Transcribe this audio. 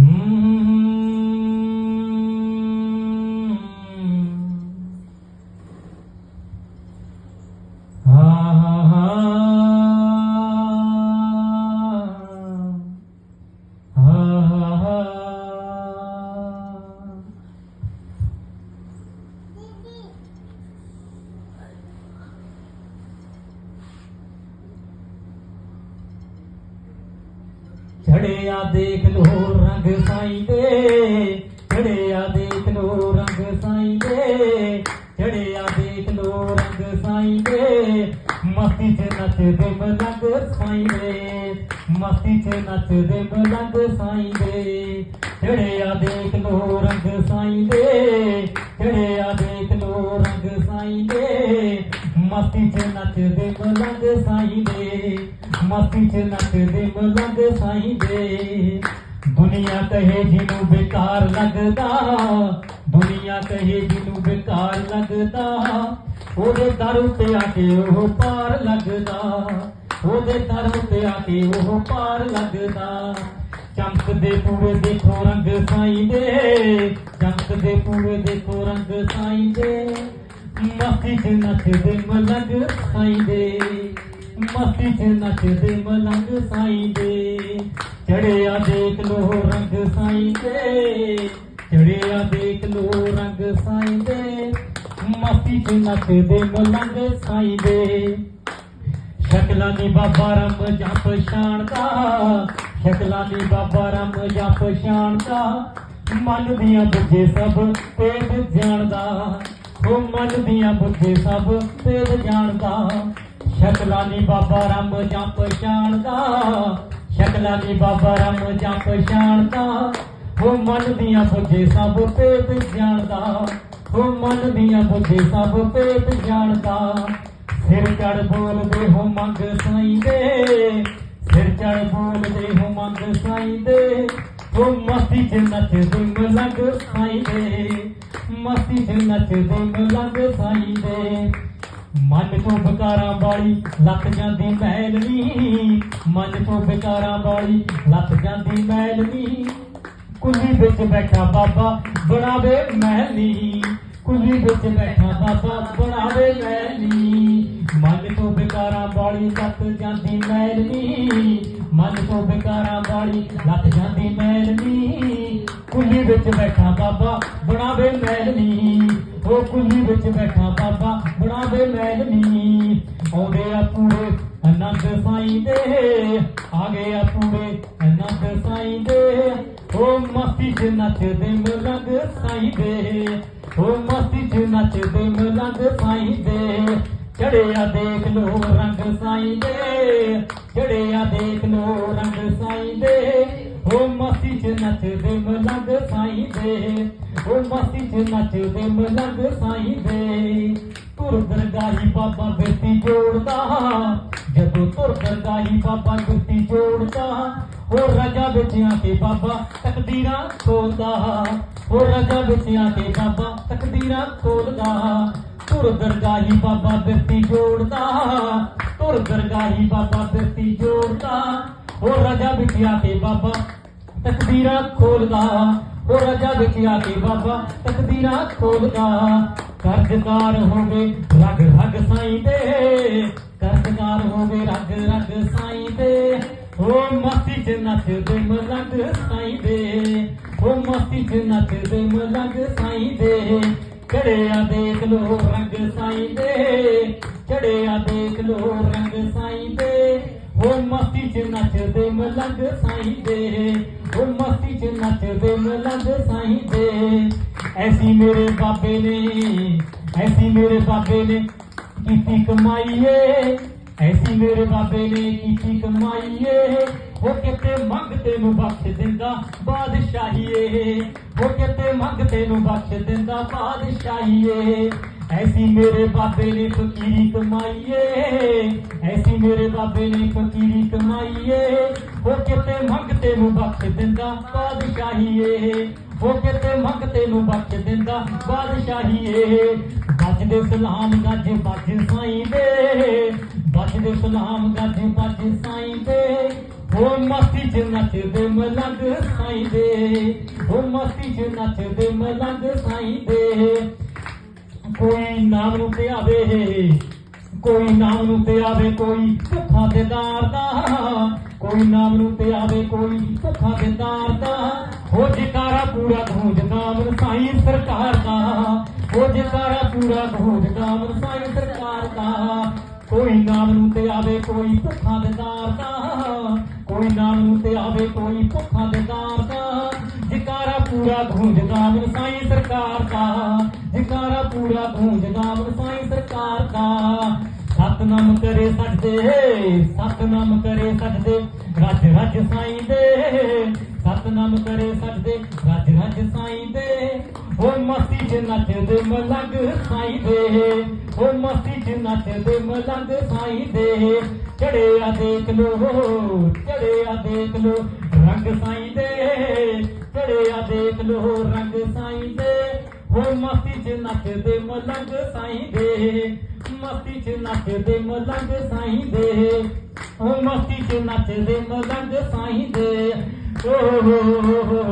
嗯。ਛੜਿਆ ਦੇਖ ਲੋ ਰੰਗ ਸਾਈਂ ਦੇ ਛੜਿਆ ਦੇਖ ਲੋ ਰੰਗ ਸਾਈਂ ਦੇ ਛੜਿਆ ਦੇਖ ਲੋ ਰੰਗ ਸਾਈਂ ਦੇ ਮਸਤੀ ਚ ਨੱਚਦੇ ਮਲੰਗ ਸਾਈਂ ਦੇ ਮਸਤੀ ਚ ਨੱਚਦੇ ਮਲੰਗ ਸਾਈਂ ਦੇ ਛੜਿਆ ਦੇਖ ਲੋ ਰੰਗ ਸਾਈਂ ਦੇ ਛੜਿਆ ਦੇਖ ਲੋ ਰੰਗ ਸਾਈਂ ਦੇ ਮਸਤੀ ਚ ਨੱਚਦੇ ਮਲੰਗ ਸਾਈਂ ਦੇ ਮਸਤੀ ਚ ਨੱਚਦੇ ਮਲੰਗ ਸਾਈਂ ਦੇ। ਦੁਨੀਆ ਕਹੇ ਜਿਹਨੂੰ ਬੇਕਾਰ ਲੱਗਦਾ, ਦੁਨੀਆ ਕਹੇ ਜਿਹਨੂੰ ਬੇਕਾਰ ਲੱਗਦਾ। ਉਹਦੇ ਦਰ ਉੱਤੇ ਆ ਕੇ ਉਹ ਪਾਰ ਲੱਗਦਾ, ਉਹਦੇ ਦਰ ਉੱਤੇ ਆ ਕੇ ਉਹ ਪਾਰ ਲੱਗਦਾ। ਚਮਕਦੇ ਪੂਰੇ ਦੇਖੋ ਰੰਗ ਸਾਈਂ ਦੇ ਚਮਕਦੇ ਪੂਰੇ ਦੇਖੋ ਰੰਗ ਸਾਈਂ ਦੇ। ਮਸਤੀ ਚ ਨੱਚਦੇ ਮਲੰਗ ਸਾਈਂ ਦੇ। ਮਸਤੀ ਚ ਨੱਚਦੇ ਮਲੰਗ ਸਾਈਂ ਦੇ ਚੜਿਆ ਦੇਖ ਲੋ ਰੰਗ ਸਾਈਂ ਦੇ ਚੜਿਆ ਦੇਖ ਲੋ ਰੰਗ ਸਾਈਂ ਦੇ ਮਸਤੀ ਚ ਨੱਚਦੇ ਮਲੰਗ ਸਾਈਂ ਦੇ ਸ਼ਕਲਾਂ ਦੀ ਬਾਬਾ ਰਮ ਜਾਂ ਪਛਾਣਦਾ ਸ਼ਕਲਾਂ ਦੀ ਬਾਬਾ ਰਮ ਜਾਂ ਪਛਾਣਦਾ ਮਨ ਦੀਆਂ ਬੁੱਝੇ ਸਭ ਤੇਜ ਜਾਣਦਾ, ਉਹ ਮਨ ਦੀਆਂ ਬੁੱਝੇ ਸਭ ਤੇਜ ਜਾਣਦਾ। ਸ਼ਕਲਾਂ ਦੀ ਬਾਬਾ ਰਮ ਜਾਂ ਪਛਾਣਦਾ ਸ਼ਕਲਾਂ ਦੀ ਬਾਬਾ ਰਮ ਜੰਪ ਪਛਾਣਦਾ ਉਹ ਮਨ ਦੀਆਂ ਬੁੱਝੇ ਸਭ ਤੇਜ ਜਾਣਦਾ ਉਹ ਮਨ ਦੀਆਂ ਬੁੱਝੇ ਸਭ ਤੇਜ ਜਾਣਦਾ। ਸਿਰ ਚੜ ਬੋਲਦੇ ਹੋ ਮੰਗ ਸਾਈਂ ਦੇ ਸਿਰ ਚੜ ਬੋਲਦੇ ਹੋ ਮੰਗ ਸਾਈਂ ਦੇ ਉਹ ਮਸਤੀ ਚ ਨੱਚਦੇ ਮਲੰਗ ਸਾਈਂ ਦੇ ਮਸਤੀ ਚ ਨੱਚਦੇ ਮਲੰਗ ਸਾਈਂ ਦੇ ਮਨ ਤੋਂ ਬਕਾਰਾਂ ਵਾਲੀ ਲੱਤ ਜਾਂਦੀ ਮੈਲ ਨੀ। ਮਨ ਤੋਂ ਬਕਾਰਾਂ ਵਾਲੀ ਲੱਤ ਜਾਂਦੀ ਮੈਲ ਨੀ। ਕੁੱਲੀ ਵਿੱਚ ਬੈਠਾ ਬਾਬਾ ਬਣਾਵੇ ਮਹਿਲੀ ਕੁਲੀ ਵਿੱਚ ਬੈਠਾ ਬਾਬਾ ਬਣਾਵੇ ਮਹਿਲੀ ਮਨ ਤੋਂ ਬਿਕਾਰਾਂ ਵਾਲੀ ਲੱਤ ਜਾਂਦੀ ਮਹਿਲੀ ਮਨ ਤੋਂ ਬਿਕਾਰਾਂ ਵਾਲੀ ਲੱਤ ਜਾਂਦੀ ਮਹਿਲੀ ਕੁੱਲੀ ਵਿੱਚ ਬੈਠਾ ਬਾਬਾ, ਬਣਾਵੇ ਮਹਿਲੀ ਉਹ ਕੁੱਲੀ ਵਿੱਚ ਬੈਠਾ ਬਾਬਾ, ਬਣਾਵੇ ਮਹਿਲੀ ਆਉਂਦੇ ਆ ਪੂਰੇ ਅਨੰਦ ਸਾਈਂ ਦੇ, ਆ ਗਏ ਆ ਪੂਰੇ ਅਨੰਦ ਸਾਈਂ ਦੇ। ਉਹ ਮਸਤੀ ਚ ਨੱਚਦੇ ਮਲੰਗ ਸਾਈਂ ਦੇ। ਉਹ ਮਸਤੀ ਚ ਨੱਚਦੇ ਮਲੰਗ ਸਾਈਂ ਦੇ। ਚੜਿਆ ਦੇਖ ਲੋ ਰੰਗ ਸਾਈਂ ਦੇ ਚੜਿਆ ਦੇਖ ਲੋ ਮਸਤੀ ਚ ਨੱਚਦੇ ਮਲੰਗ ਸਾਈਂ ਦੇ ਉਹ ਮਸਤੀ ਚ ਨੱਚਦੇ ਮਲੰਗ ਸਾਈਂ ਦੇ ਤੁਰ ਦਰਗਾਹੀ ਬਾਬਾ ਬੇਟੀ ਜੋੜਦਾ ਜਦੋਂ ਤੁਰ ਦਰਗਾਹੀ ਬਾਬਾ ਬੇਟੀ ਜੋੜਦਾ ਉਹ ਰਜਾ ਵਿੱਚ ਆ ਕੇ ਬਾਬਾ ਤਕਦੀਰਾਂ ਖੋਲਦਾ ਉਹ ਰਜਾ ਵਿੱਚ ਆ ਕੇ ਬਾਬਾ ਤਕਦੀਰਾਂ ਖੋਲਦਾ ਤੁਰ ਦਰਗਾਹੀ ਬਾਬਾ ਬੇਟੀ ਜੋੜਦਾ ਤੁਰ ਦਰਗਾਹੀ ਬਾਬਾ ਬੇਟੀ ਜੋੜਦਾ ਉਹ ਰਜਾ ਵਿੱਚ ਆ ਖੋਲਦਾ ਉਹ ਰਜਾ ਵਿੱਚ ਆ ਕੇ ਬਾਬਾ ਤਕਦੀਰਾਂ ਖੋਲਦਾ ਕਰਜ਼ਦਾਰ ਹੋਵੇ ਰਗ ਰਗ ਸਾਈਂ ਦੇ ਕਰਜ਼ਦਾਰ ਹੋਵੇ ਰਗ ਰਗ ਸਾਈਂ ਦੇ ਉਹ ਮਸਤੀ ਚ ਨੱਚਦੇ ਮਲੰਗ ਸਾਈਂ ਦੇ ਉਹ ਮਸਤੀ ਚ ਨੱਚਦੇ ਮਲੰਗ ਸਾਈਂ ਦੇ। ਚੜਿਆ ਦੇਖ ਲੋ ਰੰਗ ਸਾਈਂ ਦੇ, ਚੜਿਆ ਦੇਖ ਲੋ ਰੰਗ ਸਾਈਂ ਦੇ। ਉਹ ਮਸਤੀ ਚ ਨੱਚਦੇ ਮਲੰਗ ਸਾਈਂ ਦੇ। ਉਹ ਮਸਤੀ ਚ ਨੱਚਦੇ ਮਲੰਗ ਸਾਈਂ ਦੇ। ਐਸੀ ਮੇਰੇ ਬਾਬੇ ਨੇ, ਐਸੀ ਮੇਰੇ ਬਾਬੇ ਨੇ ਕੀਤੀ ਕਮਾਈਏ। ਐਸੀ ਮੇਰੇ ਬਾਬੇ ਨੇ ਕੀਤੀ ਕਮਾਈਏ। ਉਹ ਕਿਤੇ ਮੰਗਤੇ ਨੂੰ ਬਖਸ਼ ਦਿੰਦਾ ਬਾਦਸ਼ਾਹੀਏ। ਉਹ ਕਿਤੇ ਮੰਗਤੇ ਨੂੰ ਬਖਸ਼ ਦਿੰਦਾ ਬਾਦਸ਼ਾਹੀਏ। ਐਸੀ ਮੇਰੇ ਬਾਬੇ ਨੇ ਫਕੀਰੀ ਕਮਾਈਏ, ਐਸੀ ਮੇਰੇ ਬਾਬੇ ਨੇ ਫਕੀਰੀ ਕਮਾਈਏ। ਉਹ ਕਿਤੇ ਮੰਗਤੇ ਨੂੰ ਬਖਸ਼ ਦਿੰਦਾ ਬਾਦਸ਼ਾਹੀਏ ਉਹ ਕਿਤੇ ਮੰਗਤੇ ਨੂੰ ਬਖਸ਼ ਦਿੰਦਾ ਬਾਦਸ਼ਾਹੀਏ। ਬੱਜਦੇ ਸਲਾਮ ਗੱਜ ਬੱਜ ਸਾਈਂ ਦੇ ਬੱਜਦੇ ਸਲਾਮ ਗੱਜ ਬੱਜ ਸਾਈਂ ਦੇ ਹੋ ਮਸਤੀ ਚ ਨੱਚਦੇ ਮਲੰਗ ਸਾਈਂ ਦੇ ਹੋ ਮਸਤੀ ਚ ਨੱਚਦੇ ਮਲੰਗ ਸਾਈਂ ਦੇ ਕੋਈ ਨਾਮ ਨੂੰ ਤੇ ਆਵੇ ਕੋਈ ਨਾਮ ਨੂੰ ਤੇ ਆਵੇ ਕੋਈ ਭੁੱਖਾ ਦੇਦਾਰ ਦਾ ਕੋਈ ਨਾਮ ਨੂੰ ਤੇ ਆਵੇ ਕੋਈ ਭੁੱਖਾ ਦੇਦਾਰ ਦਾ ਹੋ ਜਕਾਰਾ ਪੂਰਾ ਗੂੰਜ ਨਾਮ ਸਾਈਂ ਸਰਕਾਰ ਦਾ। ਹੋ ਜਕਾਰਾ ਪੂਰਾ ਗੂੰਜ ਨਾਮ ਸਾਈਂ ਸਰਕਾਰ ਦਾ। ਕੋਈ ਨਾਮ ਨੂੰ ਤੇ ਆਵੇ ਕੋਈ ਭੁੱਖਾ ਦੇਦਾਰ ਦਾ ਕੋਈ ਨਾਮ ਨੂੰ ਤੇ ਆਵੇ ਕੋਈ ਭੁੱਖਾ ਦੇਦਾਰ ਦਾ ਜਕਾਰਾ ਪੂਰਾ ਗੂੰਜ ਨਾਮ ਸਾਈਂ ਸਰਕਾਰ ਦਾ। ਜਕਾਰਾ ਪੂਰਾ ਗੂੰਜ ਨਾਮ ਸਾਈਂ ਸਰਕਾਰ ਦਾ। ਸਤਨਾਮ ਕਰੇ ਸਜਦੇ ਸਤਨਾਮ ਕਰੇ ਸਜਦੇ ਰੱਜ ਰੱਜ ਸਾਈਂ ਦੇ। ਸਤਨਾਮ ਕਰੇ ਸਜਦੇ ਰੱਜ ਰੱਜ ਸਾਈਂ ਦੇ। ਉਹ ਮਸਤੀ ਚ ਨੱਚਦੇ ਮਲੰਗ ਸਾਈਂ ਦੇ। ਉਹ ਮਸਤੀ ਚ ਨੱਚਦੇ ਮਲੰਗ ਸਾਈਂ ਦੇ। ਚੜਿਆ ਦੇਖ ਲੋ, ਚੜਿਆ ਦੇਖ ਲੋ ਰੰਗ ਸਾਈਂ ਦੇ। ਚੜਿਆ ਦੇਖ ਲੋ ਰੰਗ ਸਾਈਂ ਦੇ। हो मस्ती च नचदे मलंग साईं दे मस्ती च नचदे मलंग साईं दे हो मस्ती च नचदे मलंग साईं दे ओ हो